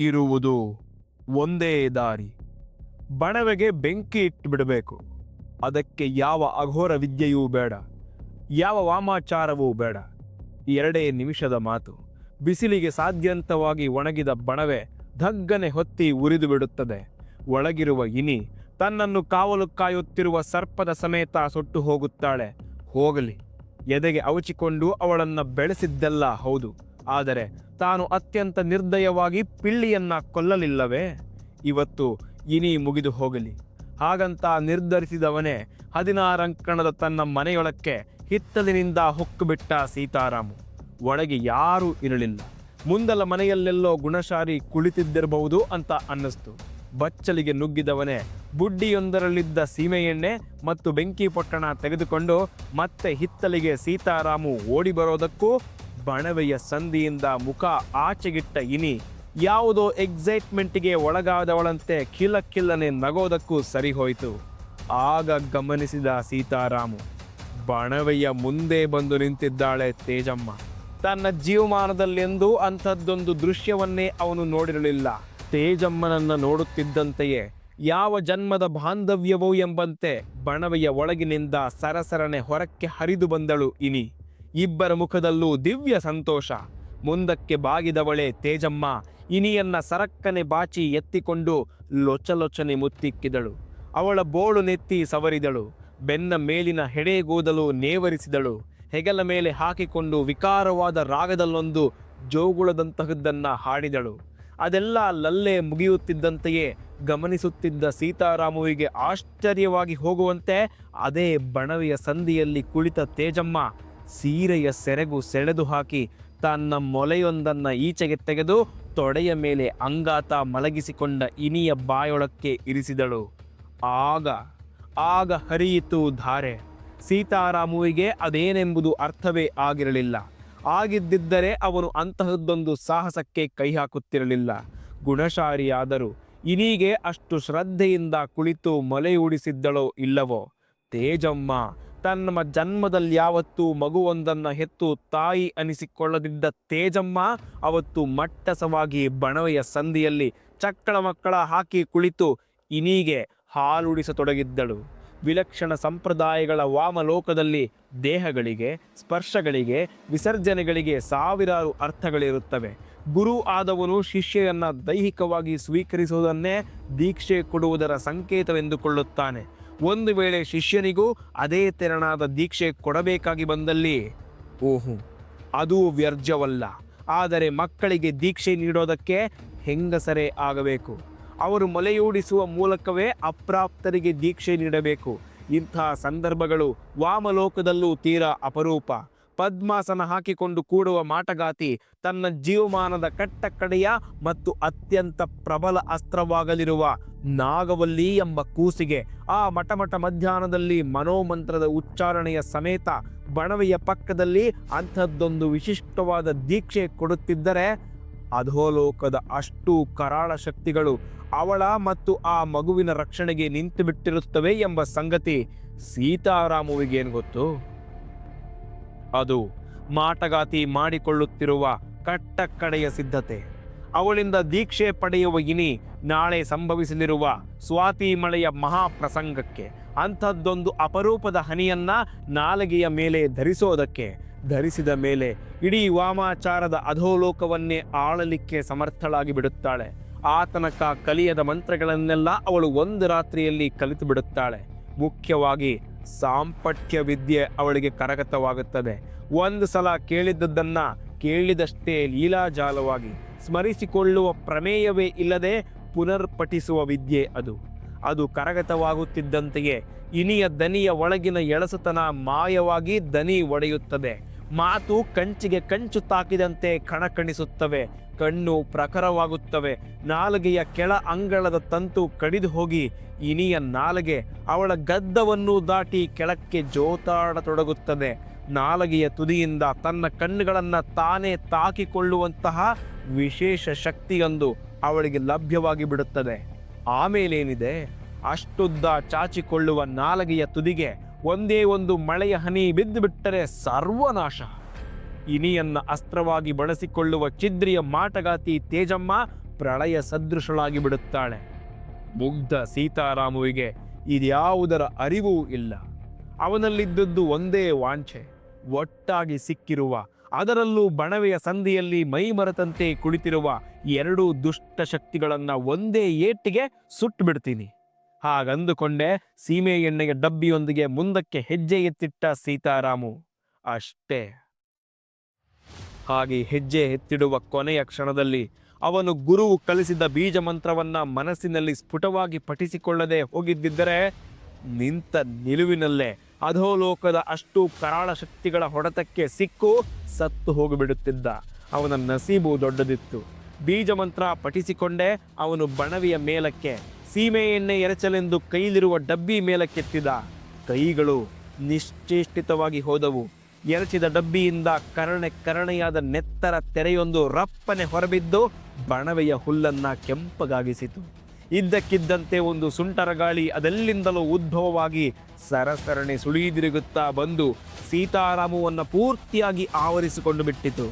ಇರುವುದು ಒಂದೇ ದಾರಿ. ಬಣವೆಗೆ ಬೆಂಕಿ ಇಟ್ಟುಬಿಡಬೇಕು ಅದಕ್ಕೆ ಯಾವ ಅಘೋರ ವಿದ್ಯೆಯೂ ಬೇಡ. ಯಾವ ವಾಮಾಚಾರವೂ ಬೇಡ. ಎರಡೇ ನಿಮಿಷದ ಮಾತು. ಬಿಸಿಲಿಗೆ ಸಾಧ್ಯಂತವಾಗಿ ಒಣಗಿದ ಬಣವೆ ಧಗ್ಗನೆ ಹೊತ್ತಿ ಉರಿದು ಬಿಡುತ್ತದೆ ಒಳಗಿರುವ ಇನಿ ತನ್ನನ್ನು ಕಾವಲು ಕಾಯುತ್ತಿರುವ ಸರ್ಪದ ಸಮೇತ ಸುಟ್ಟು ಹೋಗುತ್ತಾಳೆ. ಹೋಗಲಿ. ಎದೆಗೆ ಅವಚಿಕೊಂಡು ಅವಳನ್ನು ಬೆಳೆಸಿದ್ದೆಲ್ಲ, ಹೌದು. ಆದರೆ ತಾನು ಅತ್ಯಂತ ನಿರ್ದಯವಾಗಿ ಪಿಳ್ಳಿಯನ್ನ ಕೊಲ್ಲಲಿಲ್ಲವೇ? ಇವತ್ತು ಇನಿ ಮುಗಿದು ಹೋಗಲಿ. ಹಾಗಂತ ನಿರ್ಧರಿಸಿದವನೇ ಹದಿನಾರಂಕಣದ ತನ್ನ ಮನೆಯೊಳಕ್ಕೆ ಹಿತ್ತಲಿನಿಂದ ಹೊಕ್ಕುಬಿಟ್ಟ ಸೀತಾರಾಮು. ಒಳಗೆ ಯಾರೂ ಇರಲಿಲ್ಲ. ಮುಂದಲ ಮನೆಯಲ್ಲೆಲ್ಲೋ ಗುಣಶಾರಿ ಕುಳಿತಿದ್ದಿರಬಹುದು ಅಂತ ಅನ್ನಿಸ್ತು. ಬಚ್ಚಲಿಗೆ ನುಗ್ಗಿದವನೇ ಬುಡ್ಡಿಯೊಂದರಲ್ಲಿದ್ದ ಸೀಮೆ ಎಣ್ಣೆ ಮತ್ತು ಬೆಂಕಿ ಪೊಟ್ಟಣ ತೆಗೆದುಕೊಂಡು ಮತ್ತೆ ಹಿತ್ತಲಿಗೆ ಸೀತಾರಾಮು ಓಡಿ ಬರೋದಕ್ಕೂ ಬಣವೆಯ ಸಂಧಿಯಿಂದ ಮುಖ ಆಚೆಗಿಟ್ಟ ಇನಿ ಯಾವುದೋ ಎಕ್ಸೈಟ್ಮೆಂಟಿಗೆ ಒಳಗಾದವಳಂತೆ ಕಿಲಕ್ಕಿಲ್ಲನೆ ನಗೋದಕ್ಕೂ ಸರಿಹೋಯಿತು. ಆಗ ಗಮನಿಸಿದ ಸೀತಾರಾಮು, ಬಣವೆಯ ಮುಂದೆ ಬಂದು ನಿಂತಿದ್ದಾಳೆ ತೇಜಮ್ಮ. ತನ್ನ ಜೀವಮಾನದಲ್ಲೆಂದೂ ಅಂಥದ್ದೊಂದು ದೃಶ್ಯವನ್ನೇ ಅವನು ನೋಡಿರಲಿಲ್ಲ. ತೇಜಮ್ಮನನ್ನ ನೋಡುತ್ತಿದ್ದಂತೆಯೇ ಯಾವ ಜನ್ಮದ ಬಾಂಧವ್ಯವೋ ಎಂಬಂತೆ ಬಣವೆಯ ಒಳಗಿನಿಂದ ಸರಸರನೆ ಹೊರಕ್ಕೆ ಹರಿದು ಬಂದಳು ಇನಿ. ಇಬ್ಬರ ಮುಖದಲ್ಲೂ ದಿವ್ಯ ಸಂತೋಷ. ಮುಂದಕ್ಕೆ ಬಾಗಿದವಳೆ ತೇಜಮ್ಮ. ಇನಿಯನ್ನ ಸರಕ್ಕನೆ ಬಾಚಿ ಎತ್ತಿಕೊಂಡು ಲೊಚಲೊಚನೆ ಮುತ್ತಿಕ್ಕಿದಳು. ಅವಳ ಬೋಳು ನೆತ್ತಿ ಸವರಿದಳು. ಬೆನ್ನ ಮೇಲಿನ ಹೆಡೆಗೂದಲು ನೇವರಿಸಿದಳು. ಹೆಗಲ ಮೇಲೆ ಹಾಕಿಕೊಂಡು ವಿಕಾರವಾದ ರಾಗದಲ್ಲೊಂದು ಜೋಗುಳದಂತಹದ್ದನ್ನ ಹಾಡಿದಳು. ಅದೆಲ್ಲ ಲಲ್ಲೆ ಮುಗಿಯುತ್ತಿದ್ದಂತೆಯೇ ಗಮನಿಸುತ್ತಿದ್ದ ಸೀತಾರಾಮುವಿಗೆ ಆಶ್ಚರ್ಯವಾಗಿ ಹೋಗುವಂತೆ ಅದೇ ಬಣವೆಯ ಸಂದಿಯಲ್ಲಿ ಕುಳಿತ ತೇಜಮ್ಮ ಸೀರೆಯ ಸೆರಗು ಸೆಳೆದು ಹಾಕಿ ತನ್ನ ಮೊಲೆಯೊಂದನ್ನ ಈಚೆಗೆ ತೆಗೆದು ತೊಡೆಯ ಮೇಲೆ ಅಂಗಾತ ಮಲಗಿಸಿಕೊಂಡ ಇನಿಯ ಬಾಯೊಳಕ್ಕೆ ಇರಿಸಿದಳು. ಆಗ ಆಗ ಹರಿಯಿತು ಧಾರೆ. ಸೀತಾರಾಮುವಿಗೆ ಅದೇನೆಂಬುದು ಅರ್ಥವೇ ಆಗಿರಲಿಲ್ಲ. ಆಗಿದ್ದಿದ್ದರೆ ಅವನು ಅಂತಹದ್ದೊಂದು ಸಾಹಸಕ್ಕೆ ಕೈ ಹಾಕುತ್ತಿರಲಿಲ್ಲ ಗುಣಶಾರಿಯಾದರೂ ಇನಿಗೆ ಅಷ್ಟು ಶ್ರದ್ಧೆಯಿಂದ ಕುಳಿತು ಮೊಲೆಯೂಡಿಸಿದ್ದಳೋ ಇಲ್ಲವೋ? ತೇಜಮ್ಮ ತನ್ನ ಜನ್ಮದಲ್ಲಿ ಯಾವತ್ತೂ ಮಗುವೊಂದನ್ನು ಹೆತ್ತು ತಾಯಿ ಅನಿಸಿಕೊಳ್ಳದಿದ್ದ ತೇಜಮ್ಮ ಅವತ್ತು ಮಟ್ಟಸವಾಗಿ ಬಣವೆಯ ಸಂದಿಯಲ್ಲಿ ಚಕ್ಕಳ ಮಕ್ಕಳ ಹಾಕಿ ಕುಳಿತು ಇನೀಗೆ ಹಾಲುಡಿಸತೊಡಗಿದ್ದಳು. ವಿಲಕ್ಷಣ ಸಂಪ್ರದಾಯಗಳ ವಾಮಲೋಕದಲ್ಲಿ ದೇಹಗಳಿಗೆ, ಸ್ಪರ್ಶಗಳಿಗೆ, ವಿಸರ್ಜನೆಗಳಿಗೆ ಸಾವಿರಾರು ಅರ್ಥಗಳಿರುತ್ತವೆ. ಗುರು ಆದವನು ಶಿಷ್ಯರನ್ನು ದೈಹಿಕವಾಗಿ ಸ್ವೀಕರಿಸುವುದನ್ನೇ ದೀಕ್ಷೆ ಕೊಡುವುದರ ಸಂಕೇತವೆಂದುಕೊಳ್ಳುತ್ತಾನೆ. ಒಂದು ವೇಳೆ ಶಿಷ್ಯನಿಗೂ ಅದೇ ತೆರನಾದ ದೀಕ್ಷೆ ಕೊಡಬೇಕಾಗಿ ಬಂದಲ್ಲಿ, ಓಹು, ಅದು ವ್ಯರ್ಜವಲ್ಲ. ಆದರೆ ಮಕ್ಕಳಿಗೆ ದೀಕ್ಷೆ ನೀಡೋದಕ್ಕೆ ಹೆಂಗಸರೇ ಆಗಬೇಕು? ಅವರು ಮೊಲೆಯೂಡಿಸುವ ಮೂಲಕವೇ ಅಪ್ರಾಪ್ತರಿಗೆ ದೀಕ್ಷೆ ನೀಡಬೇಕು. ಇಂತಹ ಸಂದರ್ಭಗಳು ವಾಮಲೋಕದಲ್ಲೂ ತೀರಾ ಅಪರೂಪ. ಪದ್ಮಾಸನ ಹಾಕಿಕೊಂಡು ಕೂಡುವ ಮಾಟಗಾತಿ ತನ್ನ ಜೀವಮಾನದ ಕಟ್ಟಕಡೆಯ ಮತ್ತು ಅತ್ಯಂತ ಪ್ರಬಲ ಅಸ್ತ್ರವಾಗಲಿರುವ ನಾಗವಲ್ಲಿ ಎಂಬ ಕೂಸಿಗೆ ಆ ಮಟಮಟ ಮಧ್ಯಾಹ್ನದಲ್ಲಿ ಮನೋಮಂತ್ರದ ಉಚ್ಚಾರಣೆಯ ಸಮೇತ ಬಣವೆಯ ಪಕ್ಕದಲ್ಲಿ ಅಂಥದ್ದೊಂದು ವಿಶಿಷ್ಟವಾದ ದೀಕ್ಷೆ ಕೊಡುತ್ತಿದ್ದರೆ ಅಧೋಲೋಕದ ಅಷ್ಟು ಕರಾಳ ಶಕ್ತಿಗಳು ಅವಳ ಮತ್ತು ಆ ಮಗುವಿನ ರಕ್ಷಣೆಗೆ ನಿಂತು ಬಿಟ್ಟಿರುತ್ತವೆ ಎಂಬ ಸಂಗತಿ ಸೀತಾರಾಮುವಿಗೇನು ಗೊತ್ತು? ಅದು ಮಾಟಗಾತಿ ಮಾಡಿಕೊಳ್ಳುತ್ತಿರುವ ಕಟ್ಟಕಡೆಯ ಸಿದ್ಧತೆ. ಅವಳಿಂದ ದೀಕ್ಷೆ ಪಡೆಯುವ ಇನಿ ನಾಳೆ ಸಂಭವಿಸಲಿರುವ ಸ್ವಾತಿ ಮಳೆಯ ಮಹಾಪ್ರಸಂಗಕ್ಕೆ, ಅಂಥದ್ದೊಂದು ಅಪರೂಪದ ಹನಿಯನ್ನ ನಾಲಗೆಯ ಮೇಲೆ ಧರಿಸೋದಕ್ಕೆ, ಧರಿಸಿದ ಮೇಲೆ ಇಡೀ ವಾಮಾಚಾರದ ಅಧೋಲೋಕವನ್ನೇ ಆಳಲಿಕ್ಕೆ ಸಮರ್ಥಳಾಗಿ ಬಿಡುತ್ತಾಳೆ. ಆತನಕ ತನಕ ಕಲಿಯದ ಮಂತ್ರಗಳನ್ನೆಲ್ಲ ಅವಳು ಒಂದು ರಾತ್ರಿಯಲ್ಲಿ ಕಲಿತು ಬಿಡುತ್ತಾಳೆ. ಮುಖ್ಯವಾಗಿ ಸಾಂಪಟ್ಯ ವಿದ್ಯೆ ಅವಳಿಗೆ ಕರಗತವಾಗುತ್ತದೆ. ಒಂದು ಸಲ ಕೇಳಿದ್ದದ್ದನ್ನ ಕೇಳಿದಷ್ಟೇ ಲೀಲಾಜಾಲವಾಗಿ ಸ್ಮರಿಸಿಕೊಳ್ಳುವ ಪ್ರಮೇಯವೇ ಇಲ್ಲದೆ ಪುನರ್ಪಠಿಸುವ ವಿದ್ಯೆ ಅದು. ಅದು ಕರಗತವಾಗುತ್ತಿದ್ದಂತೆಯೇ ಇನಿಯ ದನಿಯ ಒಳಗಿನ ಎಳಸುತನ ಮಾಯವಾಗಿ ದನಿ ಒಡೆಯುತ್ತದೆ. ಮಾತು ಕಂಚಿಗೆ ಕಂಚು ತಾಕಿದಂತೆ ಕಣಕಣಿಸುತ್ತವೆ, ಕಣ್ಣು ಪ್ರಖರವಾಗುತ್ತವೆ, ನಾಲಿಗೆಯ ಕೆಳ ಅಂಗಳದ ತಂತು ಕಡಿದು ಹೋಗಿ, ಇನಿಯ ನಾಲಿಗೆ ಅವಳ ಗದ್ದವನ್ನು ದಾಟಿ ಕೆಳಕ್ಕೆ ಜೋತಾಡತೊಡಗುತ್ತದೆ. ನಾಲಗೆಯ ತುದಿಯಿಂದ ತನ್ನ ಕಣ್ಣುಗಳನ್ನು ತಾನೇ ತಾಕಿಕೊಳ್ಳುವಂತಹ ವಿಶೇಷ ಶಕ್ತಿಯೊಂದು ಅವಳಿಗೆ ಲಭ್ಯವಾಗಿ ಬಿಡುತ್ತದೆ. ಆಮೇಲೇನಿದೆ? ಅಷ್ಟುದ್ದ ಚಾಚಿಕೊಳ್ಳುವ ನಾಲಗೆಯ ತುದಿಗೆ ಒಂದೇ ಒಂದು ಮಳೆಯ ಹನಿ ಬಿದ್ದು ಬಿಟ್ಟರೆ ಸರ್ವನಾಶ. ಇನಿಯನ್ನ ಅಸ್ತ್ರವಾಗಿ ಬಳಸಿಕೊಳ್ಳುವ ಚಿದ್ರಿಯ ಮಾಟಗಾತಿ ತೇಜಮ್ಮ ಪ್ರಳಯ ಸದೃಶಳಾಗಿ ಬಿಡುತ್ತಾಳೆ. ಮುಗ್ಧ ಸೀತಾರಾಮುವಿಗೆ ಇದ್ಯಾವುದರ ಅರಿವೂ ಇಲ್ಲ. ಅವನಲ್ಲಿದ್ದದ್ದು ಒಂದೇ ವಾಂಛೆ, ಒಟ್ಟಾಗಿ ಸಿಕ್ಕಿರುವ, ಅದರಲ್ಲೂ ಬಣವೆಯ ಸಂಧಿಯಲ್ಲಿ ಮೈಮರೆತಂತೆ ಕುಳಿತಿರುವ ಎರಡೂ ದುಷ್ಟ ಶಕ್ತಿಗಳನ್ನು ಒಂದೇ ಏಟಿಗೆ ಸುಟ್ಟು ಬಿಡ್ತೀನಿ ಹಾಗಂದುಕೊಂಡೆ ಸೀಮೆ ಎಣ್ಣೆಯ ಡಬ್ಬಿಯೊಂದಿಗೆ ಮುಂದಕ್ಕೆ ಹೆಜ್ಜೆ ಎತ್ತಿಟ್ಟ ಸೀತಾರಾಮು. ಅಷ್ಟೇ. ಹಾಗೆ ಹೆಜ್ಜೆ ಎತ್ತಿಡುವ ಕೊನೆಯ ಕ್ಷಣದಲ್ಲಿ ಅವನು ಗುರುವು ಕಲಿಸಿದ ಬೀಜ ಮಂತ್ರವನ್ನ ಮನಸ್ಸಿನಲ್ಲಿ ಸ್ಫುಟವಾಗಿ ಪಠಿಸಿಕೊಳ್ಳದೆ ಹೋಗಿದ್ದಿದ್ದರೆ ನಿಂತ ನಿಲುವಿನಲ್ಲೇ ಅಧೋಲೋಕದ ಅಷ್ಟು ಕರಾಳ ಶಕ್ತಿಗಳ ಹೊಡೆತಕ್ಕೆ ಸಿಕ್ಕು ಸತ್ತು ಹೋಗಿಬಿಡುತ್ತಿದ್ದ. ಅವನ ನಸೀಬು ದೊಡ್ಡದಿತ್ತು. ಬೀಜ ಮಂತ್ರ ಪಠಿಸಿಕೊಂಡೇ ಅವನು ಬಣವಿಯ ಮೇಲಕ್ಕೆ ಸೀಮೆ ಎಣ್ಣೆ ಎರಚಲೆಂದು ಕೈಲಿರುವ ಡಬ್ಬಿ ಮೇಲಕ್ಕೆತ್ತಿದ ಕೈಗಳು ನಿಶ್ಚೇಷ್ಟಿತವಾಗಿ ಹೋದವು. ಎರಚಿದ ಡಬ್ಬಿಯಿಂದ ಕರಣೆ ಕರಣೆಯಾದ ನೆತ್ತರ ತೆರೆಯೊಂದು ರಪ್ಪನೆ ಹೊರಬಿದ್ದು ಬಣವೆಯ ಹುಲ್ಲನ್ನ ಕೆಂಪಗಾಗಿಸಿತು. ಇದ್ದಕ್ಕಿದ್ದಂತೆ ಒಂದು ಸುಂಟರ ಗಾಳಿ ಅದೆಲ್ಲಿಂದಲೂ ಉದ್ಭವವಾಗಿ ಸರಸರಣೆ ಸುಳಿದಿರುಗುತ್ತಾ ಬಂದು ಸೀತಾರಾಮವನ್ನು ಪೂರ್ತಿಯಾಗಿ ಆವರಿಸಿಕೊಂಡು ಬಿಟ್ಟಿತು.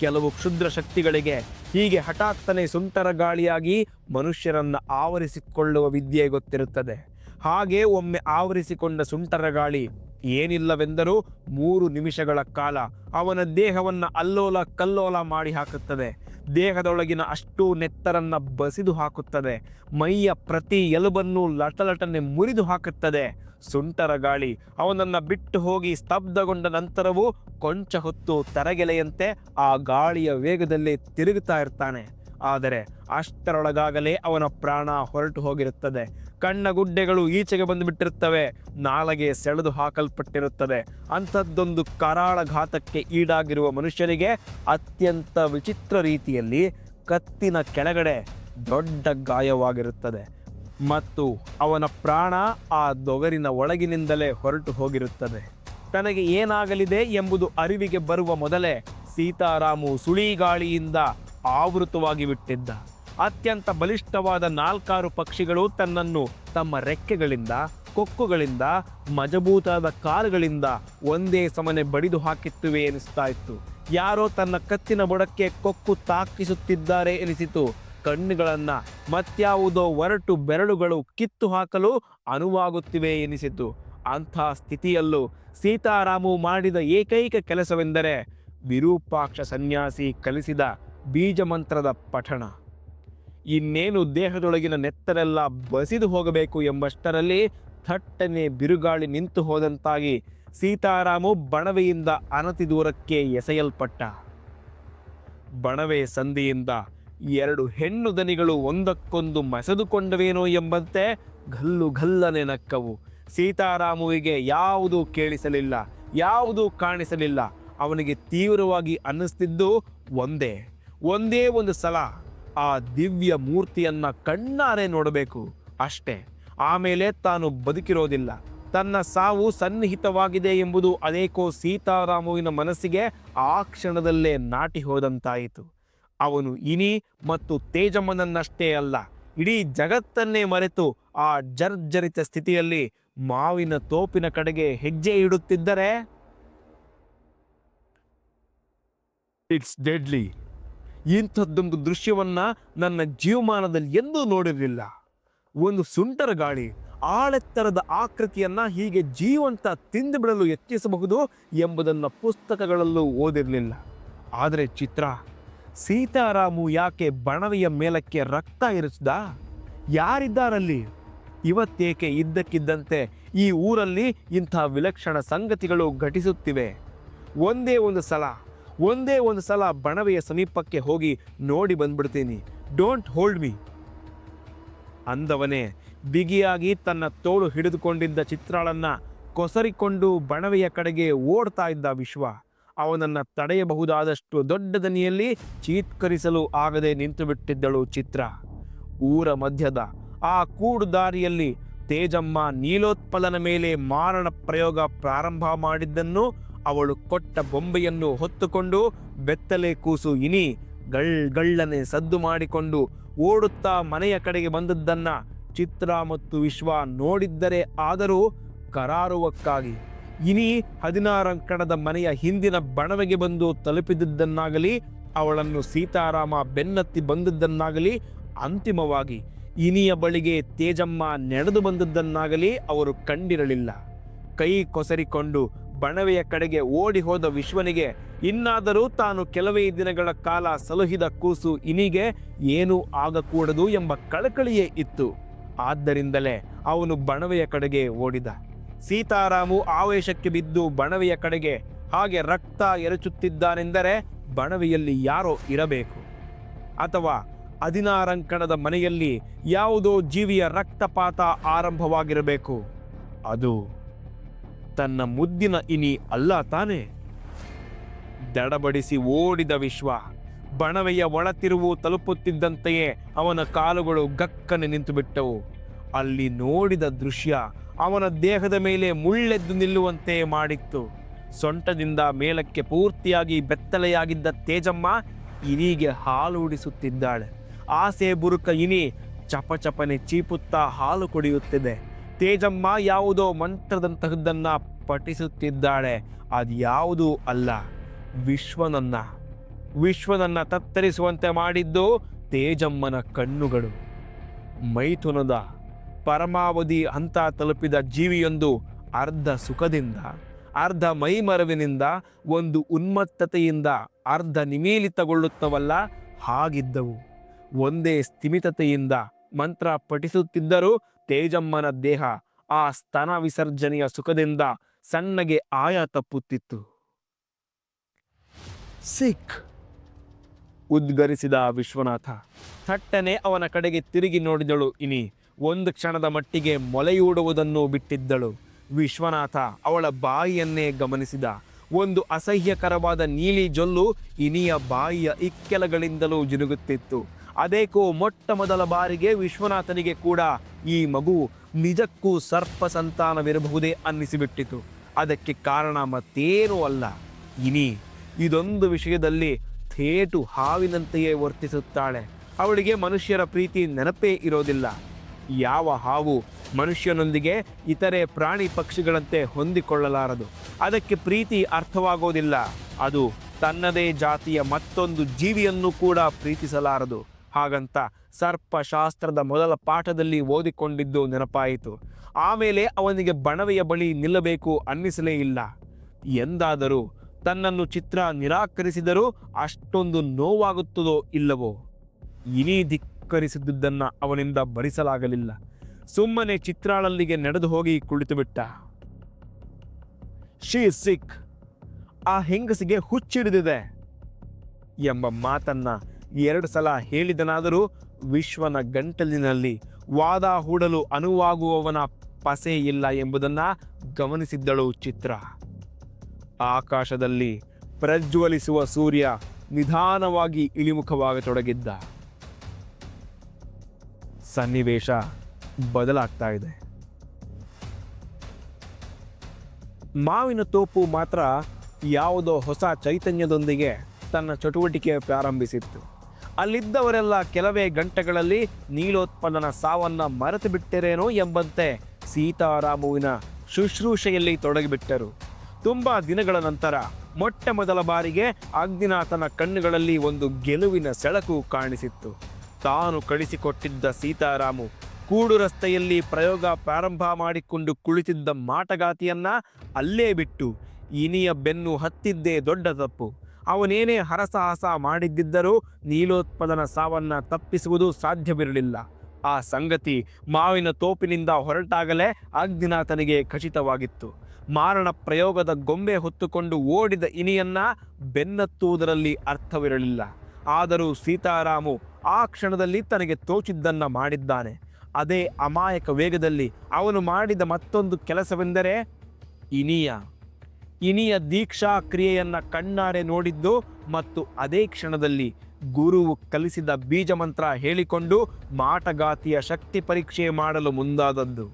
ಕೆಲವು ಕ್ಷುದ್ರ ಶಕ್ತಿಗಳಿಗೆ ಹೀಗೆ ಹಠಾತ್ತನೆ ಸುಂಟರ ಗಾಳಿಯಾಗಿ ಮನುಷ್ಯರನ್ನು ಆವರಿಸಿಕೊಳ್ಳುವ ವಿದ್ಯೆ ಗೊತ್ತಿರುತ್ತದೆ. ಹಾಗೆ ಒಮ್ಮೆ ಆವರಿಸಿಕೊಂಡ ಸುಂಟರ ಗಾಳಿ ಏನಿಲ್ಲವೆಂದರೂ ಮೂರು ನಿಮಿಷಗಳ ಕಾಲ ಅವನ ದೇಹವನ್ನು ಅಲ್ಲೋಲ ಕಲ್ಲೋಲ ಮಾಡಿ ಹಾಕುತ್ತದೆ. ದೇಹದೊಳಗಿನ ಅಷ್ಟು ನೆತ್ತರನ್ನು ಬಸಿದು ಹಾಕುತ್ತದೆ. ಮೈಯ ಪ್ರತಿ ಎಲುಬನ್ನು ಲಟಲಟನೆ ಮುರಿದು ಹಾಕುತ್ತದೆ. ಸುಂಟರ ಗಾಳಿ ಅವನನ್ನು ಬಿಟ್ಟು ಹೋಗಿ ಸ್ತಬ್ಧಗೊಂಡ ನಂತರವೂ ಕೊಂಚ ಹೊತ್ತು ತರಗೆಲೆಯಂತೆ ಆ ಗಾಳಿಯ ವೇಗದಲ್ಲಿ ತಿರುಗುತ್ತಾ ಇರ್ತಾನೆ. ಆದರೆ ಅಷ್ಟರೊಳಗಾಗಲೇ ಅವನ ಪ್ರಾಣ ಹೊರಟು ಹೋಗಿರುತ್ತದೆ. ಕಣ್ಣ ಗುಡ್ಡೆಗಳು ಈಚೆಗೆ ಬಂದುಬಿಟ್ಟಿರುತ್ತವೆ. ನಾಲಗೆ ಸೆಳೆದು ಹಾಕಲ್ಪಟ್ಟಿರುತ್ತದೆ. ಅಂಥದ್ದೊಂದು ಕರಾಳ ಘಾತಕ್ಕೆ ಈಡಾಗಿರುವ ಮನುಷ್ಯನಿಗೆ ಅತ್ಯಂತ ವಿಚಿತ್ರ ರೀತಿಯಲ್ಲಿ ಕತ್ತಿನ ಕೆಳಗಡೆ ದೊಡ್ಡ ಗಾಯವಾಗಿರುತ್ತದೆ. ಮತ್ತು ಅವನ ಪ್ರಾಣ ಆ ದೊಗರಿನ ಒಳಗಿನಿಂದಲೇ ಹೊರಟು ಹೋಗಿರುತ್ತದೆ. ತನಗೆ ಏನಾಗಲಿದೆ ಎಂಬುದು ಅರಿವಿಗೆ ಬರುವ ಮೊದಲೇ ಸೀತಾರಾಮು ಸುಳಿಗಾಳಿಯಿಂದ ಆವೃತವಾಗಿ ಬಿಟ್ಟಿದ್ದ. ಅತ್ಯಂತ ಬಲಿಷ್ಠವಾದ ನಾಲ್ಕಾರು ಪಕ್ಷಿಗಳು ತನ್ನನ್ನು ತಮ್ಮ ರೆಕ್ಕೆಗಳಿಂದ, ಕೊಕ್ಕುಗಳಿಂದ, ಮಜಬೂತಾದ ಕಾಲುಗಳಿಂದ ಒಂದೇ ಸಮನೆ ಬಡಿದು ಹಾಕಿತ್ತುವೆ ಎನಿಸ್ತಾ ಇತ್ತು. ಯಾರೋ ತನ್ನ ಕತ್ತಿನ ಬುಡಕ್ಕೆ ಕೊಕ್ಕು ತಾಕಿಸುತ್ತಿದ್ದಾರೆ ಎನಿಸಿತು. ಕಣ್ಣುಗಳನ್ನ ಮತ್ಯಾವುದೋ ಒರಟು ಬೆರಳುಗಳು ಕಿತ್ತು ಹಾಕಲು ಅನುವಾಗುತ್ತಿವೆ ಎನಿಸಿತು. ಅಂಥ ಸ್ಥಿತಿಯಲ್ಲೂ ಸೀತಾರಾಮು ಮಾಡಿದ ಏಕೈಕ ಕೆಲಸವೆಂದರೆ ವಿರೂಪಾಕ್ಷ ಸನ್ಯಾಸಿ ಕಲಿಸಿದ ಬೀಜ ಮಂತ್ರದ ಪಠಣ. ಇನ್ನೇನು ದೇಹದೊಳಗಿನ ನೆತ್ತರೆಲ್ಲ ಬಸಿದು ಹೋಗಬೇಕು ಎಂಬಷ್ಟರಲ್ಲಿ ಥಟ್ಟನೆ ಬಿರುಗಾಳಿ ನಿಂತು ಹೋದಂತಾಗಿ ಸೀತಾರಾಮು ಬಣವೆಯಿಂದ ಅನತಿ ದೂರಕ್ಕೆ ಎಸೆಯಲ್ಪಟ್ಟ. ಬಣವೆ ಸಂಧಿಯಿಂದ ಎರಡು ಹೆಣ್ಣು ದನಿಗಳು ಒಂದಕ್ಕೊಂದು ಮಸೆದುಕೊಂಡವೇನೋ ಎಂಬಂತೆ ಘಲ್ಲು ಘಲ್ಲನೆ ನಕ್ಕವು. ಸೀತಾರಾಮುವಿಗೆ ಯಾವುದೂ ಕೇಳಿಸಲಿಲ್ಲ, ಯಾವುದೂ ಕಾಣಿಸಲಿಲ್ಲ. ಅವನಿಗೆ ತೀವ್ರವಾಗಿ ಅನ್ನಿಸ್ತಿದ್ದು ಒಂದೇ. ಒಂದೇ ಒಂದು ಸಲ ಆ ದಿವ್ಯ ಮೂರ್ತಿಯನ್ನ ಕಣ್ಣಾರೆ ನೋಡಬೇಕು. ಅಷ್ಟೇ. ಆಮೇಲೆ ತಾನು ಬದುಕಿರೋದಿಲ್ಲ. ತನ್ನ ಸಾವು ಸನ್ನಿಹಿತವಾಗಿದೆ ಎಂಬುದು ಅನೇಕೋ ಸೀತಾರಾಮುವಿನ ಮನಸ್ಸಿಗೆ ಆ ಕ್ಷಣದಲ್ಲೇ ನಾಟಿ ಹೋದಂತಾಯಿತು. ಅವನು ಇನಿ ಮತ್ತು ತೇಜಮ್ಮನನ್ನಷ್ಟೇ ಅಲ್ಲ, ಇಡೀ ಜಗತ್ತನ್ನೇ ಮರೆತು ಆ ಜರ್ಜರಿತ ಸ್ಥಿತಿಯಲ್ಲಿ ಮಾವಿನ ತೋಪಿನ ಕಡೆಗೆ ಹೆಜ್ಜೆ ಇಡುತ್ತಿದ್ದರೆ? ಇಟ್ಸ್ ಡೆಡ್ಲಿ ಇಂಥದ್ದೊಂದು ದೃಶ್ಯವನ್ನ ನನ್ನ ಜೀವಮಾನದಲ್ಲಿ ಎಂದೂ ನೋಡಿರಲಿಲ್ಲ. ಒಂದು ಸುಂಟರ ಗಾಳಿ, ಆಳೆತ್ತರದ ಆಕೃತಿಯನ್ನ ಹೀಗೆ ಜೀವಂತ ತಿಂದು ಬಿಡಲು ಯತ್ನಿಸಬಹುದು ಎಂಬುದನ್ನು ಪುಸ್ತಕಗಳಲ್ಲೂ ಓದಿರಲಿಲ್ಲ. ಆದರೆ ಚಿತ್ರ, ಸೀತಾರಾಮು ಯಾಕೆ ಬಣವೆಯ ಮೇಲಕ್ಕೆ ರಕ್ತ ಇರಿಸ್ದ? ಯಾರಿದ್ದಾರಲ್ಲಿ? ಇವತ್ತೇಕೆ ಇದ್ದಕ್ಕಿದ್ದಂತೆ ಈ ಊರಲ್ಲಿ ಇಂಥ ವಿಲಕ್ಷಣ ಸಂಗತಿಗಳು ಘಟಿಸುತ್ತಿವೆ? ಒಂದೇ ಒಂದು ಸಲ ಒಂದೇ ಒಂದು ಸಲ ಬಣವೆಯ ಸಮೀಪಕ್ಕೆ ಹೋಗಿ ನೋಡಿ ಬಂದ್ಬಿಡ್ತೀನಿ. ಡೋಂಟ್ ಹೋಲ್ಡ್ ಮೀ ಅಂದವನೇ, ಬಿಗಿಯಾಗಿ ತನ್ನ ತೋಳು ಹಿಡಿದುಕೊಂಡಿದ್ದ ಚಿತ್ರಾಳನ್ನ ಕೊಸರಿಕೊಂಡು ಬಣವೆಯ ಕಡೆಗೆ ಓಡ್ತಾ ಇದ್ದ ವಿಶ್ವ. ಅವನನ್ನ ತಡೆಯಬಹುದಾದಷ್ಟು ದೊಡ್ಡ ದನಿಯಲ್ಲಿ ಚೀತ್ಕರಿಸಲು ಆಗದೆ ನಿಂತುಬಿಟ್ಟಿದ್ದಳು ಚಿತ್ರ. ಊರ ಮಧ್ಯದ, ಆ ಕೂಡು ದಾರಿಯಲ್ಲಿ ತೇಜಮ್ಮ ನೀಲೋತ್ಪಲನ ಮೇಲೆ ಮಾರಣ ಪ್ರಯೋಗ ಪ್ರಾರಂಭ ಮಾಡಿದ್ದನ್ನು ಅವಳು ಕೊಟ್ಟ ಬೊಂಬೆಯನ್ನು ಹೊತ್ತುಕೊಂಡು ಬೆತ್ತಲೆ ಕೂಸು ಇನಿ ಗಳ್ ಗಳ್ಳನೆ ಸದ್ದು ಮಾಡಿಕೊಂಡು ಓಡುತ್ತಾ ಮನೆಯ ಕಡೆಗೆ ಬಂದದ್ದನ್ನ ಚಿತ್ರ ಮತ್ತು ವಿಶ್ವ ನೋಡಿದ್ದರೆ ಆದರೂ ಕರಾರುವಕ್ಕಾಗಿ. ಇನಿ ಹದಿನಾರಂಕಣದ ಮನೆಯ ಹಿಂದಿನ ಬಣವೆಗೆ ಬಂದು ತಲುಪಿದ್ದನ್ನಾಗಲಿ ಅವಳನ್ನು ಸೀತಾರಾಮ ಬೆನ್ನತ್ತಿ ಬಂದದ್ದನ್ನಾಗಲಿ ಅಂತಿಮವಾಗಿ ಇನಿಯ ಬಳಿಗೆ ತೇಜಮ್ಮ ನಡೆದು ಬಂದದ್ದನ್ನಾಗಲಿ ಅವರು ಕಂಡಿರಲಿಲ್ಲ. ಕೈ ಕೊಸರಿಕೊಂಡು ಬಣವೆಯ ಕಡೆಗೆ ಓಡಿ ಹೋದ ವಿಶ್ವನಿಗೆ, ಇನ್ನಾದರೂ ತಾನು ಕೆಲವೇ ದಿನಗಳ ಕಾಲ ಸಲುಹಿದ ಕೂಸು ಇನಿಗೆ ಏನೂ ಆಗಕೂಡದು ಎಂಬ ಕಳಕಳಿಯೇ ಇತ್ತು. ಆದ್ದರಿಂದಲೇ ಅವನು ಬಣವೆಯ ಕಡೆಗೆ ಓಡಿದ. ಸೀತಾರಾಮು ಆವೇಶಕ್ಕೆ ಬಿದ್ದು ಬಣವೆಯ ಕಡೆಗೆ ಹಾಗೆ ರಕ್ತ ಎರಚುತ್ತಿದ್ದಾನೆಂದರೆ ಬಣವೆಯಲ್ಲಿ ಯಾರೋ ಇರಬೇಕು. ಅಥವಾ ಹದಿನಾರಂಕಣದ ಮನೆಯಲ್ಲಿ ಯಾವುದೋ ಜೀವಿಯ ರಕ್ತಪಾತ ಆರಂಭವಾಗಿರಬೇಕು. ಅದು ತನ್ನ ಮುದ್ದಿನ ಇನಿ ಅಲ್ಲ ತಾನೆ? ದಡಬಡಿಸಿ ಓಡಿದ ವಿಶ್ವ, ಬಣವೆಯ ಒಳತಿರುವು ತಲುಪುತ್ತಿದ್ದಂತೆಯೇ ಅವನ ಕಾಲುಗಳು ಗಕ್ಕನೆ ನಿಂತುಬಿಟ್ಟವು. ಅಲ್ಲಿ ನೋಡಿದ ದೃಶ್ಯ ಅವನ ದೇಹದ ಮೇಲೆ ಮುಳ್ಳೆದ್ದು ನಿಲ್ಲುವಂತೆ ಮಾಡಿತ್ತು. ಸೊಂಟದಿಂದ ಮೇಲಕ್ಕೆ ಪೂರ್ತಿಯಾಗಿ ಬೆತ್ತಲೆಯಾಗಿದ್ದ ತೇಜಮ್ಮ ಇನಿಗೆ ಹಾಲು ಉಡಿಸುತ್ತಿದ್ದಾಳೆ ಆಸೆ ಬುರುಕ ಇನಿ ಚಪಚಪನೆ ಚೀಪುತ್ತಾ ಹಾಲು ಕುಡಿಯುತ್ತಿದೆ. ತೇಜಮ್ಮ ಯಾವುದೋ ಮಂತ್ರದಂತಹದ್ದನ್ನು ಪಠಿಸುತ್ತಿದ್ದಾಳೆ. ಅದ್ಯಾವುದೂ ಅಲ್ಲ. ವಿಶ್ವನನ್ನ. ವಿಶ್ವನನ್ನ ತತ್ತರಿಸುವಂತೆ ಮಾಡಿದ್ದು ತೇಜಮ್ಮನ ಕಣ್ಣುಗಳು. ಮೈಥುನದ ಪರಮಾವಧಿ ಹಂತ ತಲುಪಿದ ಜೀವಿಯೊಂದು ಅರ್ಧ ಸುಖದಿಂದ, ಅರ್ಧ ಮೈಮರವಿನಿಂದ, ಒಂದು ಉನ್ಮತ್ತತೆಯಿಂದ ಅರ್ಧ ನಿಮೀಲಿತಗೊಳ್ಳುತ್ತವಲ್ಲ, ಹಾಗಿದ್ದವು. ಒಂದೇ ಸ್ಥಿಮಿತತೆಯಿಂದ ಮಂತ್ರ ಪಠಿಸುತ್ತಿದ್ದರೂ ತೇಜಮ್ಮನ ದೇಹ ಆ ಸ್ತನ ವಿಸರ್ಜನೆಯ ಸುಖದಿಂದ ಸಣ್ಣಗೆ ಆಯ ತಪ್ಪುತ್ತಿತ್ತು. ಸಿಕ್ ಉದ್ಗರಿಸಿದ ವಿಶ್ವನಾಥ, ಥಟ್ಟನೆ ಅವನ ಕಡೆಗೆ ತಿರುಗಿ ನೋಡಿದಳು ಇನಿ. ಒಂದು ಕ್ಷಣದ ಮಟ್ಟಿಗೆ ಮೊಲೆಯೂಡುವುದನ್ನು ಬಿಟ್ಟಿದ್ದಳು. ವಿಶ್ವನಾಥ ಅವಳ ಬಾಯಿಯನ್ನೇ ಗಮನಿಸಿದ. ಒಂದು ಅಸಹ್ಯಕರವಾದ ನೀಲಿ ಜೊಲ್ಲು ಇನಿಯ ಬಾಯಿಯ ಇಕ್ಕೆಲಗಳಿಂದಲೂ ಜಿನುಗುತ್ತಿತ್ತು. ಅದೇಕೋ ಮೊಟ್ಟ ಮೊದಲ ಬಾರಿಗೆ ವಿಶ್ವನಾಥನಿಗೆ ಕೂಡ ಈ ಮಗು ನಿಜಕ್ಕೂ ಸರ್ಪ ಸಂತಾನವಿರಬಹುದೇ ಅನ್ನಿಸಿಬಿಟ್ಟಿತು. ಅದಕ್ಕೆ ಕಾರಣ ಮತ್ತೇನೂ ಅಲ್ಲ. ಇನಿ, ಇದೊಂದು ವಿಷಯದಲ್ಲಿ ಥೇಟು ಹಾವಿನಂತೆಯೇ ವರ್ತಿಸುತ್ತಾಳೆ. ಅವಳಿಗೆ ಮನುಷ್ಯರ ಪ್ರೀತಿ ನೆನಪೇ ಇರೋದಿಲ್ಲ. ಯಾವ ಹಾವು ಮನುಷ್ಯನೊಂದಿಗೆ ಇತರೆ ಪ್ರಾಣಿ ಪಕ್ಷಿಗಳಂತೆ ಹೊಂದಿಕೊಳ್ಳಲಾರದು. ಅದಕ್ಕೆ ಪ್ರೀತಿ ಅರ್ಥವಾಗೋದಿಲ್ಲ. ಅದು ತನ್ನದೇ ಜಾತಿಯ ಮತ್ತೊಂದು ಜೀವಿಯನ್ನು ಕೂಡ ಪ್ರೀತಿಸಲಾರದು. ಹಾಗಂತ ಸರ್ಪಶಾಸ್ತ್ರದ ಮೊದಲ ಪಾಠದಲ್ಲಿ ಓದಿಕೊಂಡಿದ್ದು ನೆನಪಾಯಿತು. ಆಮೇಲೆ ಅವನಿಗೆ ಬಣವೆಯ ಬಳಿ ನಿಲ್ಲಬೇಕು ಅನ್ನಿಸಲೇ ಇಲ್ಲ. ಎಂದಾದರೂ ತನ್ನನ್ನು ಚಿತ್ರ ನಿರಾಕರಿಸಿದರೂ ಅಷ್ಟೊಂದು ನೋವಾಗುತ್ತದೋ ಇಲ್ಲವೋ? ಇನಿ ಧಿಕ್ಕರಿಸಿದ್ದುದನ್ನು ಅವನಿಂದ ಭರಿಸಲಾಗಲಿಲ್ಲ. ಸುಮ್ಮನೆ ಚಿತ್ರಾಳಲ್ಲಿಗೆ ನಡೆದು ಹೋಗಿ ಕುಳಿತುಬಿಟ್ಟ ಶೀ ಸಿಕ್. ಆ ಹೆಂಗಸಿಗೆ ಹುಚ್ಚಿಡಿದಿದೆ? ಎಂಬ ಮಾತನ್ನ ಎರಡು ಸಲ ಹೇಳಿದನಾದರೂ ವಿಶ್ವನ ಗಂಟಲಿನಲ್ಲಿ ವಾದ ಹೂಡಲು ಅನುವಾಗುವವನ ಪಸೆ ಇಲ್ಲ ಎಂಬುದನ್ನ ಗಮನಿಸಿದ್ದಳು ಚಿತ್ರ. ಆಕಾಶದಲ್ಲಿ ಪ್ರಜ್ವಲಿಸುವ ಸೂರ್ಯ ನಿಧಾನವಾಗಿ ಇಳಿಮುಖವಾಗತೊಡಗಿದ್ದ. ಸನ್ನಿವೇಶ ಬದಲಾಗ್ತಾ ಇದೆ. ಮಾವಿನ ತೋಪು ಮಾತ್ರ ಯಾವುದೋ ಹೊಸ ಚೈತನ್ಯದೊಂದಿಗೆ ತನ್ನ ಚಟುವಟಿಕೆ ಪ್ರಾರಂಭಿಸಿತ್ತು. ಅಲ್ಲಿದ್ದವರೆಲ್ಲ ಕೆಲವೇ ಗಂಟೆಗಳಲ್ಲಿ ನೀಲೋತ್ಪನ್ನನ ಸಾವನ್ನ ಮರೆತು ಬಿಟ್ಟರೇನೋ ಎಂಬಂತೆ ಸೀತಾರಾಮುವಿನ ಶುಶ್ರೂಷೆಯಲ್ಲಿ ತೊಡಗಿಬಿಟ್ಟರು. ತುಂಬ ದಿನಗಳ ನಂತರ ಮೊಟ್ಟ ಮೊದಲ ಬಾರಿಗೆ ಅಗ್ನಿನಾಥನ ಕಣ್ಣುಗಳಲ್ಲಿ ಒಂದು ಗೆಲುವಿನ ಸೆಳಕು ಕಾಣಿಸಿತ್ತು. ತಾನು ಕಳಿಸಿಕೊಟ್ಟಿದ್ದ ಸೀತಾರಾಮು ಕೂಡು ರಸ್ತೆಯಲ್ಲಿ ಪ್ರಯೋಗ ಪ್ರಾರಂಭ ಮಾಡಿಕೊಂಡು ಕುಳಿತಿದ್ದ ಮಾಟಗಾತಿಯನ್ನ ಅಲ್ಲೇ ಬಿಟ್ಟು, ಇನಿಯ ಬೆನ್ನು ಹತ್ತಿದ್ದೇ ದೊಡ್ಡ ತಪ್ಪು. ಅವನೇನೇ ಹರಸಾಹಸ ಮಾಡಿದ್ದಿದ್ದರೂ ನೀಲೋತ್ಪದನ ಸಾವನ್ನ ತಪ್ಪಿಸುವುದು ಸಾಧ್ಯವಿರಲಿಲ್ಲ. ಆ ಸಂಗತಿ ಮಾವಿನ ತೋಪಿನಿಂದ ಹೊರಟಾಗಲೇ ಅಗ್ನಿನಾಥನಿಗೆ ಖಚಿತವಾಗಿತ್ತು. ಮಾರಣ ಪ್ರಯೋಗದ ಗೊಂಬೆ ಹೊತ್ತುಕೊಂಡು ಓಡಿದ ಇನಿಯನ್ನ ಬೆನ್ನತ್ತುವುದರಲ್ಲಿ ಅರ್ಥವಿರಲಿಲ್ಲ. ಆದರೂ ಸೀತಾರಾಮು ಆ ಕ್ಷಣದಲ್ಲಿ ತನಗೆ ತೋಚಿದ್ದನ್ನ ಮಾಡಿದ್ದಾನೆ. ಅದೇ ಅಮಾಯಕ ವೇಗದಲ್ಲಿ ಅವನು ಮಾಡಿದ ಮತ್ತೊಂದು ಕೆಲಸವೆಂದರೆ ಇನಿಯ. ಇನಿಯ ದೀಕ್ಷಾ ಕ್ರಿಯೆಯನ್ನು ಕಣ್ಣಾರೆ ನೋಡಿದ್ದು ಮತ್ತು ಅದೇ ಕ್ಷಣದಲ್ಲಿ ಗುರುವು ಕಲಿಸಿದ ಬೀಜ ಮಂತ್ರ ಹೇಳಿಕೊಂಡು ಮಾಟಗಾತಿಯ ಶಕ್ತಿ ಪರೀಕ್ಷೆ ಮಾಡಲು ಮುಂದಾದದ್ದು.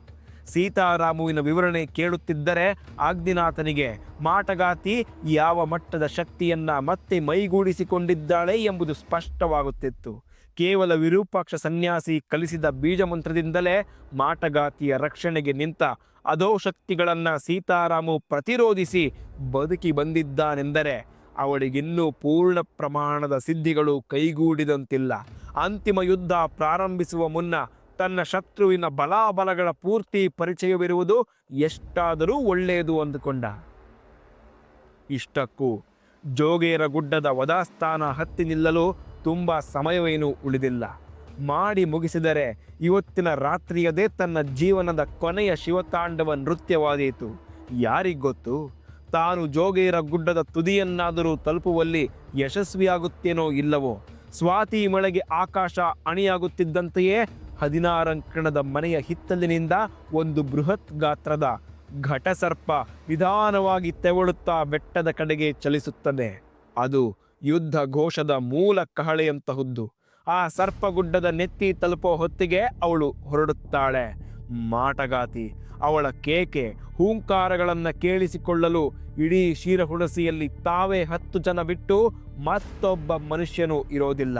ಸೀತಾರಾಮುವಿನ ವಿವರಣೆ ಕೇಳುತ್ತಿದ್ದರೆ ಆಗ್ನಿನಾಥನಿಗೆ ಮಾಟಗಾತಿ ಯಾವ ಮಟ್ಟದ ಶಕ್ತಿಯನ್ನ ಮತ್ತೆ ಮೈಗೂಡಿಸಿಕೊಂಡಿದ್ದಾಳೆ ಎಂಬುದು ಸ್ಪಷ್ಟವಾಗುತ್ತಿತ್ತು. ಕೇವಲ ವಿರೂಪಾಕ್ಷ ಸನ್ಯಾಸಿ ಕಲಿಸಿದ ಬೀಜ ಮಂತ್ರದಿಂದಲೇ ಮಾಟಗಾತಿಯ ರಕ್ಷಣೆಗೆ ನಿಂತ ಅಧೋ ಶಕ್ತಿಗಳನ್ನ ಸೀತಾರಾಮು ಪ್ರತಿರೋಧಿಸಿ ಬದುಕಿ ಬಂದಿದ್ದಾನೆಂದರೆ ಅವಳಿಗಿನ್ನೂ ಪೂರ್ಣ ಪ್ರಮಾಣದ ಸಿದ್ಧಿಗಳು ಕೈಗೂಡಿದಂತಿಲ್ಲ. ಅಂತಿಮ ಯುದ್ಧ ಪ್ರಾರಂಭಿಸುವ ಮುನ್ನ ತನ್ನ ಶತ್ರುವಿನ ಬಲಾಬಲಗಳ ಪೂರ್ತಿ ಪರಿಚಯವಿರುವುದು ಎಷ್ಟಾದರೂ ಒಳ್ಳೆಯದು ಅಂದುಕೊಂಡ. ಇಷ್ಟಕ್ಕೂ ಜೋಗೇರ ಗುಡ್ಡದ ವದಾಸ್ಥಾನ ಹತ್ತಿ ನಿಲ್ಲಲು ತುಂಬ ಸಮಯವೇನೂ ಉಳಿದಿಲ್ಲ. ಮಾಡಿ ಮುಗಿಸಿದರೆ ಇವತ್ತಿನ ರಾತ್ರಿಯದೇ ತನ್ನ ಜೀವನದ ಕೊನೆಯ ಶಿವತಾಂಡವ ನೃತ್ಯವಾದೀತು. ಯಾರಿಗೊತ್ತು ತಾನು ಜೋಗೇರ ಗುಡ್ಡದ ತುದಿಯನ್ನಾದರೂ ತಲುಪುವಲ್ಲಿ ಯಶಸ್ವಿಯಾಗುತ್ತೇನೋ ಇಲ್ಲವೋ? ಸ್ವಾತಿ ಮಳೆಗೆ ಆಕಾಶ ಅಣಿಯಾಗುತ್ತಿದ್ದಂತೆಯೇ ಹದಿನಾರಂಕಣದ ಮನೆಯ ಹಿತ್ತಲಿನಿಂದ ಒಂದು ಬೃಹತ್ ಗಾತ್ರದ ಘಟಸರ್ಪ ನಿಧಾನವಾಗಿ ತೆವಳುತ್ತಾ ಬೆಟ್ಟದ ಕಡೆಗೆ ಚಲಿಸುತ್ತದೆ. ಅದು ಯುದ್ಧ ಘೋಷದ ಮೂಲ ಕಹಳೆಯಂತಹುದ್ದು. ಆ ಸರ್ಪಗುಡ್ಡದ ನೆತ್ತಿ ತಲುಪೋ ಹೊತ್ತಿಗೆ ಅವಳು ಹೊರಡುತ್ತಾಳೆ. ಮಾಟಗಾತಿ, ಅವಳ ಕೇಕೆ ಹೂಂಕಾರಗಳನ್ನು ಕೇಳಿಸಿಕೊಳ್ಳಲು ಇಡೀ ಹುಡಸಿಯಲ್ಲಿ ತಾವೇ ಹತ್ತು ಜನ ಬಿಟ್ಟು ಮತ್ತೊಬ್ಬ ಮನುಷ್ಯನು ಇರೋದಿಲ್ಲ.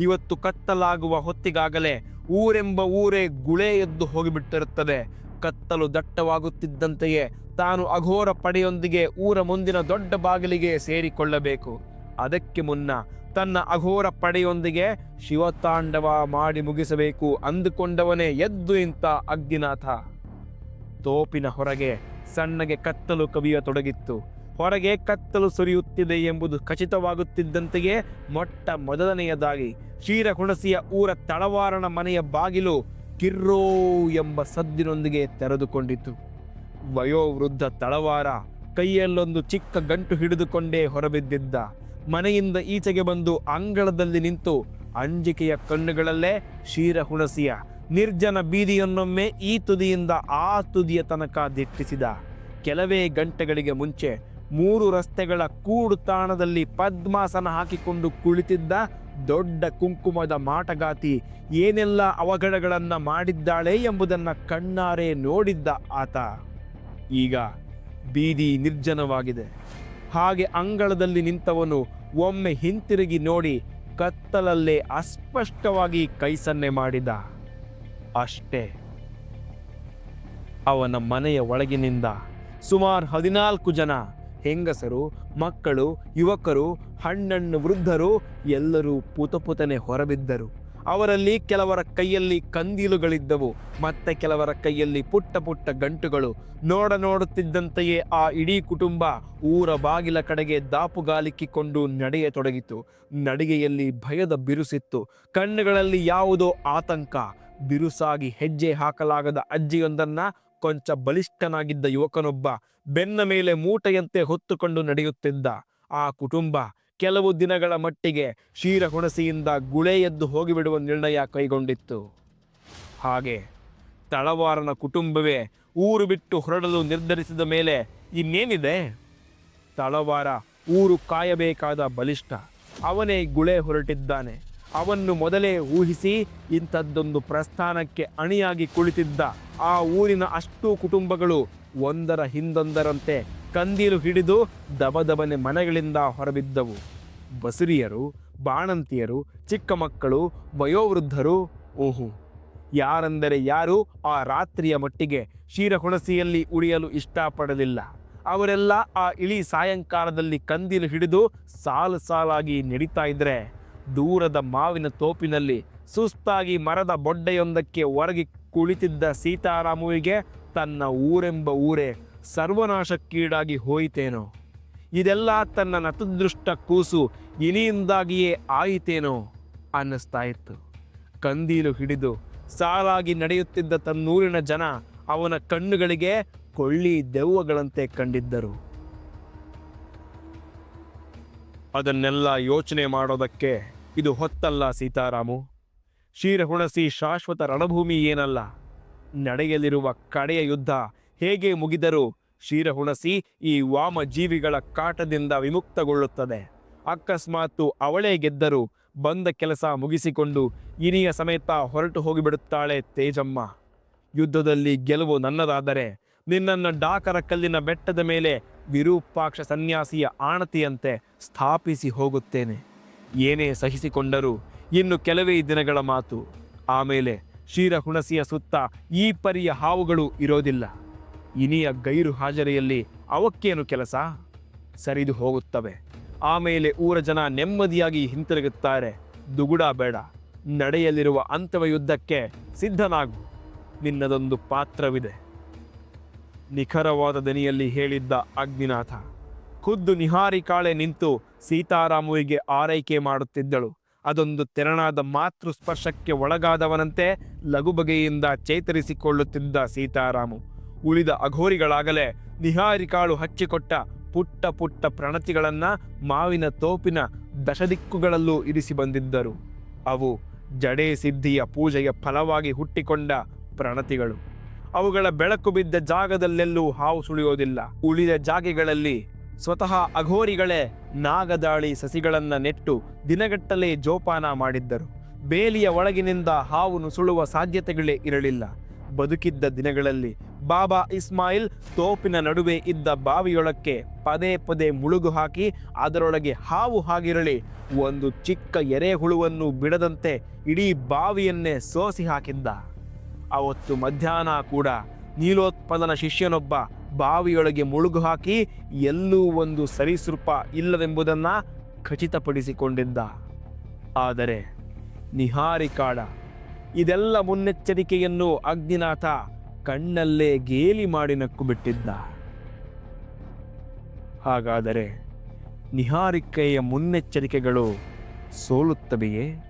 ಇವತ್ತು ಕತ್ತಲಾಗುವ ಹೊತ್ತಿಗಾಗಲೇ ಊರೆಂಬ ಊರೇ ಗುಳೆ ಎದ್ದು ಹೋಗಿಬಿಟ್ಟಿರುತ್ತದೆ. ಕತ್ತಲು ದಟ್ಟವಾಗುತ್ತಿದ್ದಂತೆಯೇ ತಾನು ಅಘೋರ ಪಡೆಯೊಂದಿಗೆ ಊರ ಮುಂದಿನ ದೊಡ್ಡ ಬಾಗಿಲಿಗೆ ಸೇರಿಕೊಳ್ಳಬೇಕು. ಅದಕ್ಕೆ ಮುನ್ನ ತನ್ನ ಅಘೋರ ಪಡೆಯೊಂದಿಗೆ ಶಿವತಾಂಡವ ಮಾಡಿ ಮುಗಿಸಬೇಕು ಅಂದುಕೊಂಡವನೇ ಎದ್ದು ಇಂತ ಅಗ್ನಿನಾಥ. ತೋಪಿನ ಹೊರಗೆ ಸಣ್ಣಗೆ ಕತ್ತಲು ಕವಿಯತೊಡಗಿತ್ತು. ಹೊರಗೆ ಕತ್ತಲು ಸುರಿಯುತ್ತಿದೆ ಎಂಬುದು ಖಚಿತವಾಗುತ್ತಿದ್ದಂತೆಯೇ ಮೊಟ್ಟ ಮೊದಲನೆಯದಾಗಿ ಕ್ಷೀರಹುಣಸಿಯ ಊರ ತಳವಾರನ ಮನೆಯ ಬಾಗಿಲು ಕಿರ್ರೋ ಎಂಬ ಸದ್ದಿನೊಂದಿಗೆ ತೆರೆದುಕೊಂಡಿತು. ವಯೋವೃದ್ಧ ತಳವಾರ ಕೈಯಲ್ಲೊಂದು ಚಿಕ್ಕ ಗಂಟು ಹಿಡಿದುಕೊಂಡೇ ಹೊರಬಿದ್ದಿದ್ದ. ಮನೆಯಿಂದ ಈಚೆಗೆ ಬಂದು ಅಂಗಳದಲ್ಲಿ ನಿಂತು ಅಂಜಿಕೆಯ ಕಣ್ಣುಗಳಲ್ಲೇ ಕ್ಷೀರಹುಣಸಿಯ ನಿರ್ಜನ ಬೀದಿಯನ್ನೊಮ್ಮೆ ಈ ತುದಿಯಿಂದ ಆ ತುದಿಯ ತನಕ ದಿಟ್ಟಿಸಿದ. ಕೆಲವೇ ಗಂಟೆಗಳಿಗೆ ಮುಂಚೆ ಮೂರು ರಸ್ತೆಗಳ ಕೂಡು ತಾಣದಲ್ಲಿ ಪದ್ಮಾಸನ ಹಾಕಿಕೊಂಡು ಕುಳಿತಿದ್ದ ದೊಡ್ಡ ಕುಂಕುಮದ ಮಾಟಗಾತಿ ಏನೆಲ್ಲ ಅವಘಡಗಳನ್ನು ಮಾಡಿದ್ದಾಳೆ ಎಂಬುದನ್ನು ಕಣ್ಣಾರೆ ನೋಡಿದ್ದ ಆತ. ಈಗ ಬೀದಿ ನಿರ್ಜನವಾಗಿದೆ. ಹಾಗೆ ಅಂಗಳದಲ್ಲಿ ನಿಂತವನು ಒಮ್ಮೆ ಹಿಂತಿರುಗಿ ನೋಡಿ ಕತ್ತಲಲ್ಲೇ ಅಸ್ಪಷ್ಟವಾಗಿ ಕೈ ಸನ್ನೆ ಮಾಡಿದ. ಅಷ್ಟೇ. ಅವನ ಮನೆಯ ಒಳಗಿನಿಂದ ಸುಮಾರು ಹದಿನಾಲ್ಕು ಜನ ಹೆಂಗಸರು, ಮಕ್ಕಳು, ಯುವಕರು ಹಣ್ಣಣ್ಣು ವೃದ್ಧರು, ಎಲ್ಲರೂ ಪುತಪುತನೆ ಹೊರಬಿದ್ದರು. ಅವರಲ್ಲಿ ಕೆಲವರ ಕೈಯಲ್ಲಿ ಕಂದೀಲುಗಳಿದ್ದವು, ಮತ್ತೆ ಕೆಲವರ ಕೈಯಲ್ಲಿ ಪುಟ್ಟ ಪುಟ್ಟ ಗಂಟುಗಳು. ನೋಡ ನೋಡುತ್ತಿದ್ದಂತೆಯೇ ಆ ಇಡೀ ಕುಟುಂಬ ಊರ ಬಾಗಿಲ ಕಡೆಗೆ ದಾಪುಗಾಲಿಕ್ಕಿಕೊಂಡು ನಡೆಯತೊಡಗಿತು. ನಡಿಗೆಯಲ್ಲಿ ಭಯದ ಬಿರುಸಿತ್ತು. ಕಣ್ಣುಗಳಲ್ಲಿ ಯಾವುದೋ ಆತಂಕ. ಬಿರುಸಾಗಿ ಹೆಜ್ಜೆ ಹಾಕಲಾಗದ ಅಜ್ಜಿಯೊಂದನ್ನ ಕೊಂಚ ಬಲಿಷ್ಠನಾಗಿದ್ದ ಯುವಕನೊಬ್ಬ ಬೆನ್ನ ಮೇಲೆ ಮೂಟೆಯಂತೆ ಹೊತ್ತುಕೊಂಡು ನಡೆಯುತ್ತಿದ್ದ. ಆ ಕುಟುಂಬ ಕೆಲವು ದಿನಗಳ ಮಟ್ಟಿಗೆ ಕ್ಷೀರಹುಣಸಿಯಿಂದ ಗುಳೆ ಎದ್ದು ಹೋಗಿಬಿಡುವ ನಿರ್ಣಯ ಕೈಗೊಂಡಿತ್ತು. ಹಾಗೆ ತಳವಾರನ ಕುಟುಂಬವೇ ಊರು ಬಿಟ್ಟು ಹೊರಡಲು ನಿರ್ಧರಿಸಿದ ಮೇಲೆ ಇನ್ನೇನಿದೆ? ತಳವಾರ ಊರು ಕಾಯಬೇಕಾದ ಬಲಿಷ್ಠ ಅವನೇ ಗುಳೆ ಹೊರಟಿದ್ದಾನೆ. ಅವನ್ನು ಮೊದಲೇ ಊಹಿಸಿ ಇಂಥದ್ದೊಂದು ಪ್ರಸ್ಥಾನಕ್ಕೆ ಅಣಿಯಾಗಿ ಕುಳಿತಿದ್ದ ಆ ಊರಿನ ಅಷ್ಟೂ ಕುಟುಂಬಗಳು ಒಂದರ ಹಿಂದೊಂದರಂತೆ ಕಂದೀಲು ಹಿಡಿದು ದಬದಬನೆ ಮನೆಗಳಿಂದ ಹೊರಬಿದ್ದವು. ಬಸುರಿಯರು, ಬಾಣಂತಿಯರು, ಚಿಕ್ಕ ಮಕ್ಕಳು, ವಯೋವೃದ್ಧರು, ಓಹು! ಯಾರೆಂದರೆ ಯಾರು ಆ ರಾತ್ರಿಯ ಮಟ್ಟಿಗೆ ಶಿರಹುಣಸಿಯಲ್ಲಿ ಉಳಿಯಲು ಇಷ್ಟಪಡಲಿಲ್ಲ. ಅವರೆಲ್ಲ ಆ ಇಳಿ ಸಾಯಂಕಾಲದಲ್ಲಿ ಕಂದೀಲು ಹಿಡಿದು ಸಾಲು ಸಾಲಾಗಿ ನಡೀತಾ ಇದ್ರೆ ದೂರದ ಮಾವಿನ ತೋಪಿನಲ್ಲಿ ಸುಸ್ತಾಗಿ ಮರದ ಬೊಡ್ಡೆಯೊಂದಕ್ಕೆ ಒರಗಿ ಕುಳಿತಿದ್ದ ಸೀತಾರಾಮುವಿಗೆ ತನ್ನ ಊರೆಂಬ ಊರೇ ಸರ್ವನಾಶಕ್ಕೀಡಾಗಿ ಹೋಯಿತೇನೋ? ಇದೆಲ್ಲ ತನ್ನ ನತದೃಷ್ಟ ಕೂಸು ಇನಿಯಿಂದಾಗಿಯೇ ಆಯಿತೇನೋ? ಅನ್ನಿಸ್ತಾ ಇತ್ತು. ಕಂದೀಲು ಹಿಡಿದು ಸಾಲಾಗಿ ನಡೆಯುತ್ತಿದ್ದ ತನ್ನೂರಿನ ಜನ ಅವನ ಕಣ್ಣುಗಳಿಗೆ ಕೊಳ್ಳಿ ದೆವ್ವಗಳಂತೆ ಕಂಡಿದ್ದರು. ಅದನ್ನೆಲ್ಲ ಯೋಚನೆ ಮಾಡೋದಕ್ಕೆ ಇದು ಹೊತ್ತಲ್ಲ ಸೀತಾರಾಮು. ಹುಣಸಿ ಶಾಶ್ವತ ರಣಭೂಮಿ ಏನಲ್ಲ? ನಡೆಯಲಿರುವ ಕಡೆಯ ಯುದ್ಧ ಹೇಗೆ ಮುಗಿದರೂ ಹುಣಸಿ ಈ ವಾಮ ಜೀವಿಗಳ ಕಾಟದಿಂದ ವಿಮುಕ್ತಗೊಳ್ಳುತ್ತದೆ. ಅಕಸ್ಮಾತ್ತು ಅವಳೇ ಗೆದ್ದರೂ ಬಂದ ಕೆಲಸ ಮುಗಿಸಿಕೊಂಡು ಇನಿಯ ಸಮೇತ ಹೊರಟು ಹೋಗಿಬಿಡುತ್ತಾಳೆ ತೇಜಮ್ಮ. ಯುದ್ಧದಲ್ಲಿ ಗೆಲುವು ನನ್ನದಾದರೆ ನಿನ್ನನ್ನು ಡಾಕರ ಕಲ್ಲಿನ ಬೆಟ್ಟದ ಮೇಲೆ ವಿರೂಪಾಕ್ಷ ಸನ್ಯಾಸಿಯ ಆಣತಿಯಂತೆ ಸ್ಥಾಪಿಸಿ ಹೋಗುತ್ತೇನೆ. ಏನೇ ಸಹಿಸಿಕೊಂಡರೂ ಇನ್ನು ಕೆಲವೇ ದಿನಗಳ ಮಾತು. ಆಮೇಲೆ ಕ್ಷೀರಹುಣಸಿಯ ಸುತ್ತ ಈ ಪರಿಯ ಹಾವುಗಳು ಇರೋದಿಲ್ಲ. ಇನಿಯ ಗೈರು ಹಾಜರಿಯಲ್ಲಿ ಅವಕ್ಕೇನು ಕೆಲಸ? ಸರಿದು ಹೋಗುತ್ತವೆ. ಆಮೇಲೆ ಊರ ಜನ ನೆಮ್ಮದಿಯಾಗಿ ಹಿಂತಿರುಗುತ್ತಾರೆ. ದುಗುಡ ಬೇಡ. ನಡೆಯಲಿರುವ ಅಂತವ ಯುದ್ಧಕ್ಕೆ ಸಿದ್ಧನಾಗು. ನಿನ್ನದೊಂದು ಪಾತ್ರವಿದೆ. ನಿಖರವಾದ ದನಿಯಲ್ಲಿ ಹೇಳಿದ್ದ ಅಗ್ನಿನಾಥ. ಖುದ್ದು ನಿಹಾರಿಕಾಳೆ ನಿಂತು ಸೀತಾರಾಮುವಿಗೆ ಆರೈಕೆ ಮಾಡುತ್ತಿದ್ದಳು. ಅದೊಂದು ತೆರನಾದ ಮಾತೃ ಸ್ಪರ್ಶಕ್ಕೆ ಒಳಗಾದವನಂತೆ ಲಘುಬಗೆಯಿಂದ ಚೇತರಿಸಿಕೊಳ್ಳುತ್ತಿದ್ದ ಸೀತಾರಾಮು. ಉಳಿದ ಅಘೋರಿಗಳಾಗಲೇ ನಿಹಾರಿಕಾಳು ಹಚ್ಚಿಕೊಟ್ಟ ಪುಟ್ಟ ಪುಟ್ಟ ಪ್ರಣತಿಗಳನ್ನ ಮಾವಿನ ತೋಪಿನ ದಶದಿಕ್ಕುಗಳಲ್ಲೂ ಇರಿಸಿ ಬಂದಿದ್ದರು. ಅವು ಜಡೇ ಸಿದ್ಧಿಯ ಪೂಜೆಯ ಫಲವಾಗಿ ಹುಟ್ಟಿಕೊಂಡ ಪ್ರಣತಿಗಳು. ಅವುಗಳ ಬೆಳಕು ಬಿದ್ದ ಜಾಗದಲ್ಲೆಲ್ಲೂ ಹಾವು ಸುಳಿಯೋದಿಲ್ಲ. ಉಳಿದ ಜಾಗೆಗಳಲ್ಲಿ ಸ್ವತಃ ಅಘೋರಿಗಳೇ ನಾಗದಾಳಿ ಸಸಿಗಳನ್ನು ನೆಟ್ಟು ದಿನಗಟ್ಟಲೆ ಜೋಪಾನ ಮಾಡಿದ್ದರು. ಬೇಲಿಯ ಒಳಗಿನಿಂದ ಹಾವು ನುಸುಳುವ ಸಾಧ್ಯತೆಗಳೇ ಇರಲಿಲ್ಲ. ಬದುಕಿದ್ದ ದಿನಗಳಲ್ಲಿ ಬಾಬಾ ಇಸ್ಮಾಯಿಲ್ ತೋಪಿನ ನಡುವೆ ಇದ್ದ ಬಾವಿಯೊಳಕ್ಕೆ ಪದೇ ಪದೇ ಮುಳುಗು ಹಾಕಿ ಅದರೊಳಗೆ ಹಾವು ಹಾಗಿರಲಿ ಒಂದು ಚಿಕ್ಕ ಎರೆಹುಳುವನ್ನು ಬಿಡದಂತೆ ಇಡೀ ಬಾವಿಯನ್ನೇ ಸೋಸಿ ಹಾಕಿದ್ದ. ಅವತ್ತು ಮಧ್ಯಾಹ್ನ ಕೂಡ ನೀಲೋತ್ಪಲನ ಶಿಷ್ಯನೊಬ್ಬ ಬಾವಿಯೊಳಗೆ ಮುಳುಗು ಹಾಕಿ ಎಲ್ಲೂ ಒಂದು ಸರಿಸೃಪ ಇಲ್ಲವೆಂಬುದನ್ನು ಖಚಿತಪಡಿಸಿಕೊಂಡಿದ್ದ. ಆದರೆ ನಿಹಾರಿಕಾಡ ಇದೆಲ್ಲ ಮುನ್ನೆಚ್ಚರಿಕೆಯನ್ನು ಅಗ್ನಿನಾಥ ಕಣ್ಣಲ್ಲೇ ಗೇಲಿ ಮಾಡಿ ನಕ್ಕು ಬಿಟ್ಟಿದ್ದ ಹಾಗಾದರೆ ನಿಹಾರಿಕೆಯ ಮುನ್ನೆಚ್ಚರಿಕೆಗಳು ಸೋಲುತ್ತವೆಯೇ?